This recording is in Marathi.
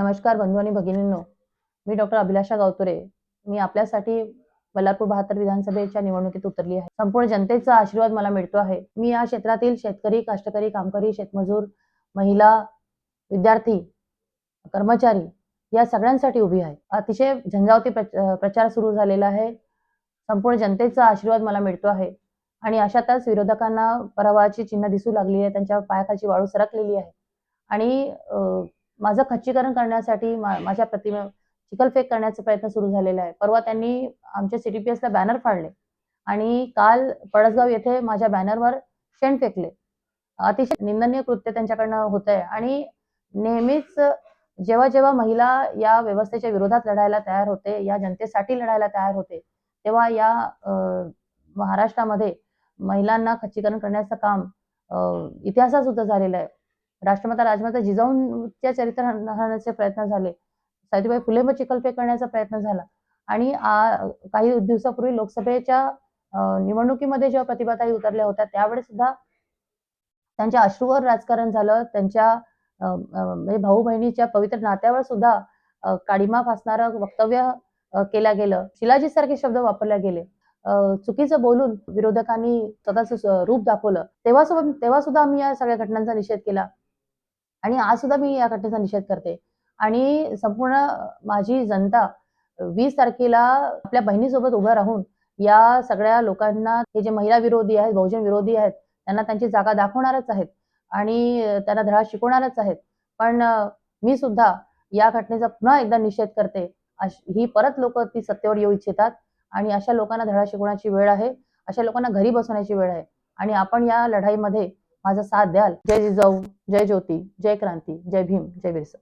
नमस्कार बंधू आणि भगिनींनो. मी डॉक्टर अभिलाषा गावतुरे. मी आपल्यासाठी बल्लारपूर बहात्तर विधानसभेच्या निवडणुकीत उतरली आहे. संपूर्ण जनतेचा आशीर्वाद मला मिळतो आहे. मी या क्षेत्रातील शेतकरी काष्टकरी कामकरी शेतमजूर महिला विद्यार्थी कर्मचारी या सगळ्यांसाठी उभी आहे. अतिशय झंझावती प्रचार सुरू झालेला आहे. संपूर्ण जनतेचा आशीर्वाद मला मिळतो आहे. आणि अशातच विरोधकांना पराभवाची चिन्ह दिसू लागली आहे. त्यांच्या पायाखाची वाळू सरकलेली आहे. आणि माझं खच्चीकरण करण्यासाठी माझ्या प्रतिमे चिखलफेक करण्याचा प्रयत्न सुरू झालेला आहे. परवा त्यांनी आमच्या सीटीपीएसला बॅनर फाडले. आणि काल पळसगाव येथे माझ्या बॅनरवर शेण फेकले. अतिशय निंदनीय कृत्य त्यांच्याकडनं होत आहे आणि नेहमीच जेव्हा जेव्हा महिला या व्यवस्थेच्या विरोधात लढायला तयार होते या जनतेसाठी लढायला तयार होते तेव्हा या महाराष्ट्रामध्ये महिलांना खच्चीकरण करण्याचं काम इतिहासात सुद्धा झालेलं आहे. राष्ट्रमाता राजमाता जिजाऊंच्या चरित्र राहण्याचे प्रयत्न झाले. सावित्रीबाई फुले व चिखलफेक करण्याचा प्रयत्न झाला. आणि काही दिवसापूर्वी लोकसभेच्या निवडणुकीमध्ये जेव्हा प्रतिभाताई उतरल्या होत्या त्यावेळेस सुद्धा त्यांच्या अश्रूवर राजकारण झालं. त्यांच्या म्हणजे भाऊ बहिणीच्या पवित्र नात्यावर सुद्धा काळीमा काडीमा फासणारं वक्तव्य केलं गेलं. शिलाजीत सारखे शब्द वापरले गेले. चुकीचं बोलून विरोधकांनी स्वतःचं रूप दाखवलं. तेव्हा तेव्हा सुद्धा आम्ही या सगळ्या घटनांचा निषेध केला. आणि आज सुद्धा मी या घटनेचा निषेध करते. आणि संपूर्ण माझी जनता वीस तारखेला आपल्या बहिणीसोबत उभं राहून या सगळ्या लोकांना हे जे महिला विरोधी आहेत बहुजन विरोधी आहेत त्यांना त्यांची जागा दाखवणारच आहेत आणि त्यांना धडा शिकवणारच आहेत. पण मी सुद्धा या घटनेचा पुन्हा एकदा निषेध करते. ही परत लोक ती सत्तेवर येऊ इच्छितात आणि अशा लोकांना धडा शिकवण्याची वेळ आहे अशा लोकांना घरी बसवण्याची वेळ आहे. आणि आपण या लढाईमध्ये माझा साथ द्याल. जय जिजाऊ जय ज्योती जय क्रांती जय भीम जय बिरसा.